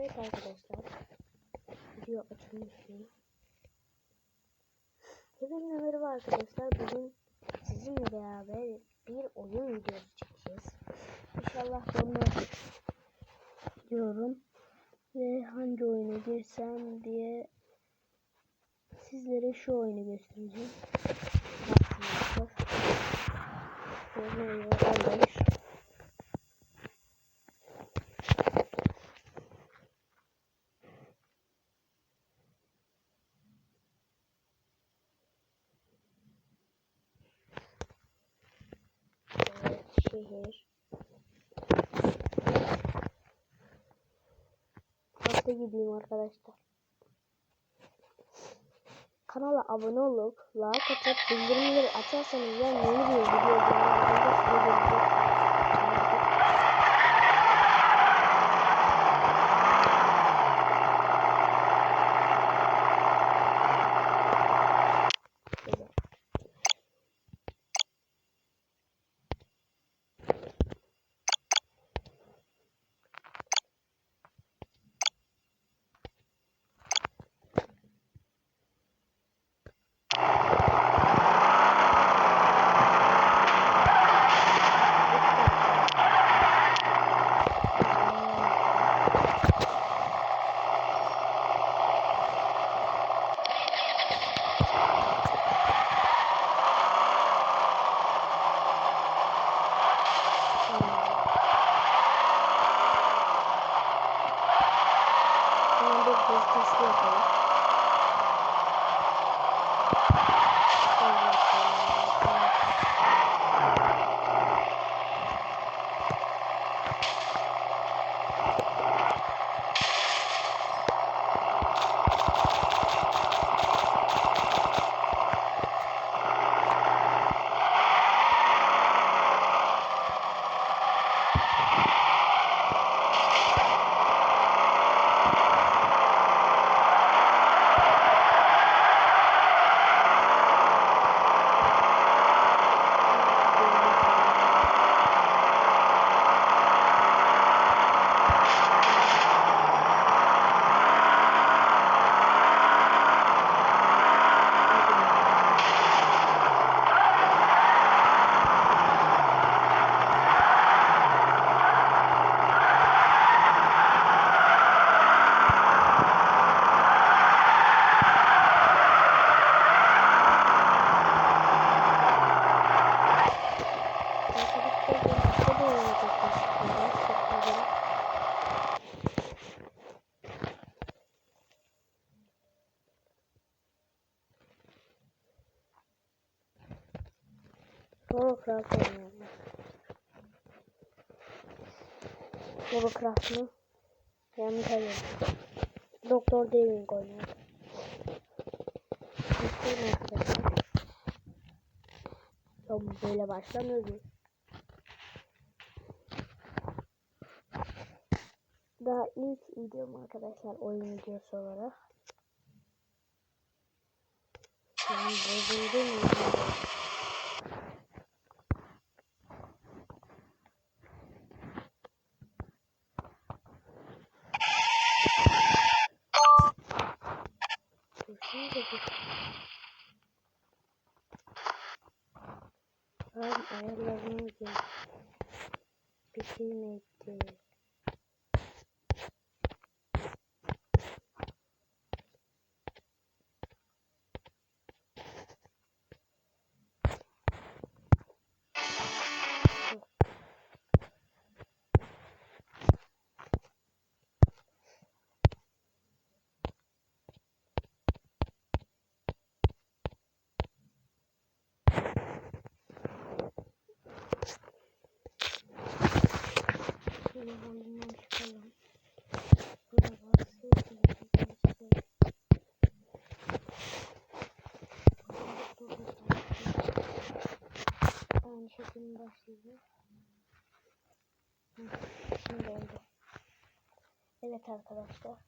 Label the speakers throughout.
Speaker 1: Evet arkadaşlar. Video açılmıştı. Hepinize merhaba arkadaşlar. Bugün sizinle beraber bir oyun videosu çekeceğiz. İnşallah onu diyorum. Ve hangi oyuna girsem diye sizlere şu oyunu göstereceğim. Arkadaşlar. Yormayı almış. Evet, şehir. Hasta gideyim arkadaşlar. Kanala abone olup like atıp bildirimleri açarsanız ben yeni bir video geldiğinde Warcraft oynuyorum. Warcraft mı? Yani tabii. Doktor Deving oynuyorum. Ya böyle başlamıyor ki. Daha ilk videom arkadaşlar oyun videosu olarak. Yani bozuldu? Dursun da bir. Tamam ayarlarını gel. Bitirmedi. Şöyle halinden çıkalım. Burada bahsedeyim arkadaşlar. Aynı Hı, Şimdi oldu. Evet arkadaşlar.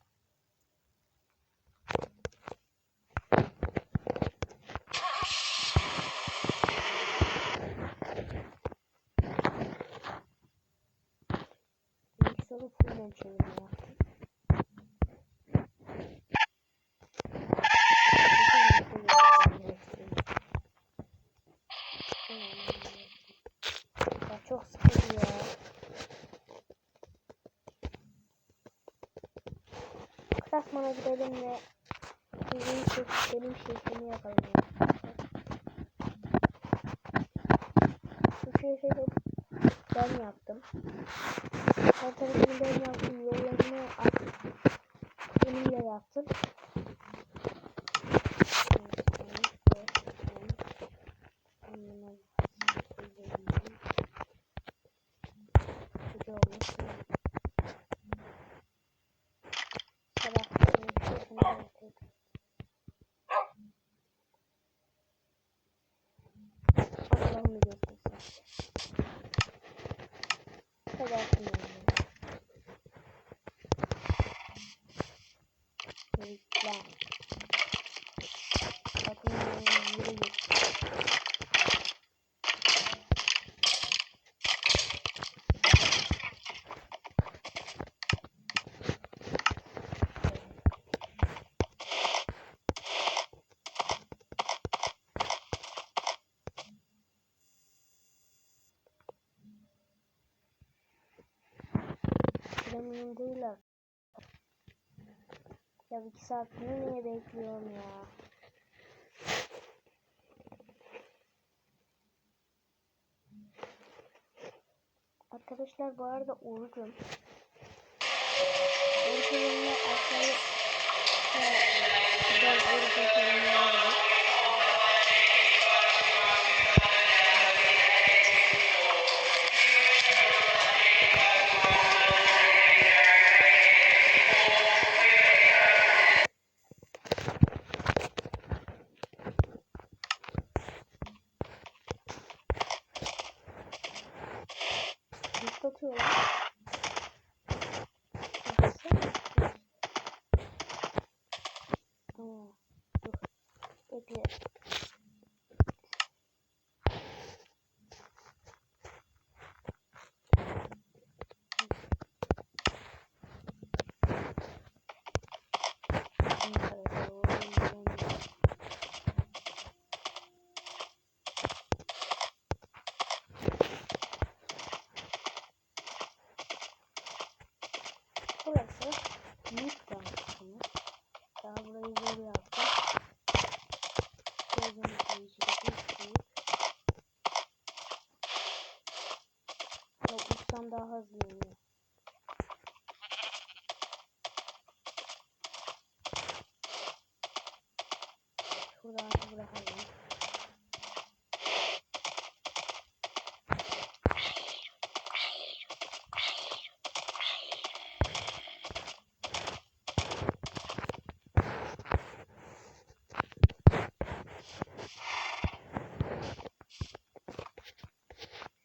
Speaker 1: Bilgisayarı full çevirme yaptım. Fragmana gidelim ve bizim şey, benim şehrimi. Bu şehri ben yaptım. Her tarafını ben Allah'a Ya iki saat niye bekliyorum ya? Arkadaşlar bu arada orucum. Orucumla aşağıya ben orucum disappear. Uçtan daha hızlı iniyor. Şurada artık bırakalım.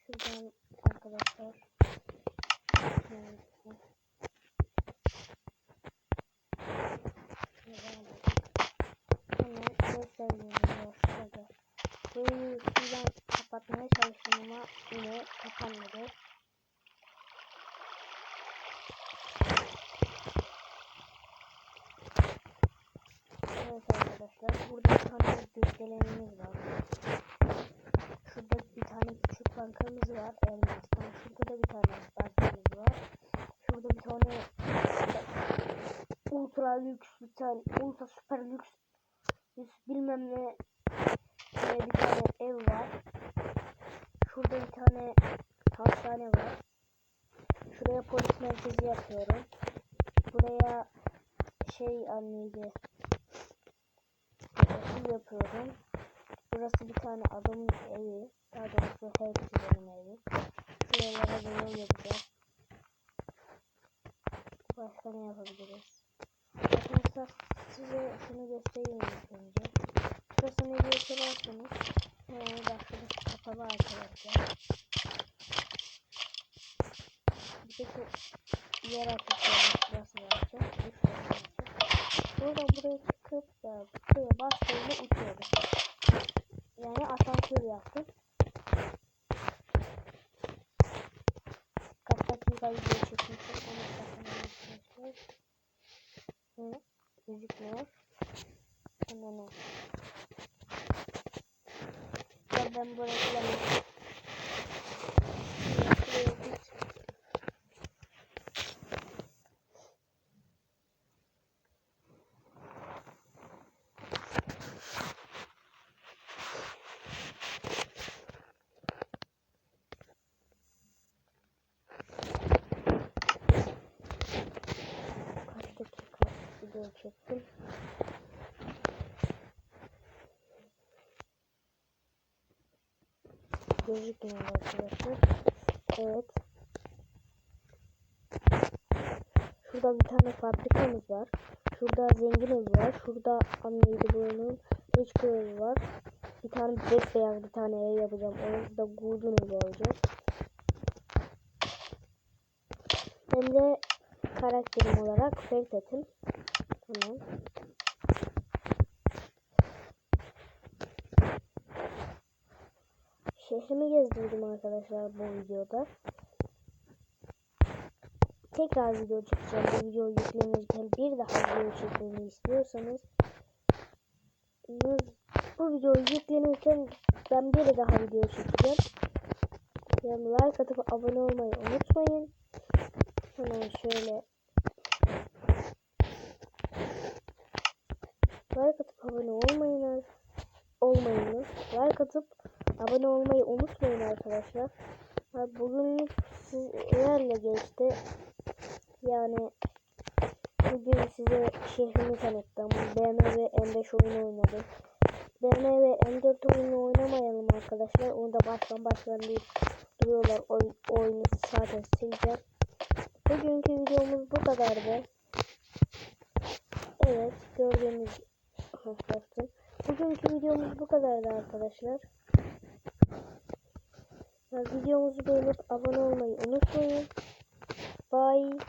Speaker 1: Şuradan arkadaşlar. Burayı şuradan kapatmaya çalıştım ama yine kapanmadı. Evet arkadaşlar burada bir tane gökdelenimiz var. Şurada bir tane bankamız var elmastan. Şurada da bir tane bankamız var. Şurada bir tane ultra lüks bir tane ultra süper lüks bilmem ne bir tane ev var. Şurada bir tane hastane var. Şuraya polis merkezi yapıyorum. Buraya şey anneydi. Okul yapıyorum. Burası bir tane adamın evi. Daha doğrusu hepsi benim evim. Şuralara da yol yapacağım. Başka ne yapabiliriz? Arkadaşlar size şunu göstereyim ilk önce. Şurası ne diye sorarsanız. Yani bak şurası kapalı arkadaşlar. Bir de şu yer açıklarının şurası var. Üç tane var. Buradan buraya çıkıp da buraya bastığımda uçuyoruz. Yani asansör yaptık. Dakika video çekmişim onu arkadaşlar. Hı, gözükmüyor. Hemen o. Ya ben buraya kullanayım. Şuraya git. Çektim. Gözükmüyor arkadaşlar. Evet. Şurada bir tane fabrikamız var. Şurada zengin evi var. Şurada anneydi buranın. Hiç evi var. Bir tane beyaz bir tane ev yapacağım. Orası da Good'un evi olacak. Hem de karakterim olarak Ferit'im. Tamam. Şehrimi gezdirdim arkadaşlar bu videoda. Tekrar video çekeceğim. Bu video yüklenirken bir daha video çekmemi istiyorsanız bu video yüklenirken ben bir daha video çekeceğim. Yani like atıp abone olmayı unutmayın. Hemen şöyle like atıp abone olmayın olmayınız. Like atıp abone olmayı unutmayın arkadaşlar. Bugün sizlerle geçti. Yani bugün size şehrimi tanıttım. BMW M5 oyunu oynadım. BMW M4 oyunu oynamayalım arkadaşlar. Onu da baştan baştan deyip duruyorlar. Oy, oyunu zaten sileceğim. Bugünkü videomuz bu kadardı. Evet gördüğünüz baktım. Bugünkü videomuz bu kadardı arkadaşlar. Videomuzu beğenip abone olmayı unutmayın. Bye.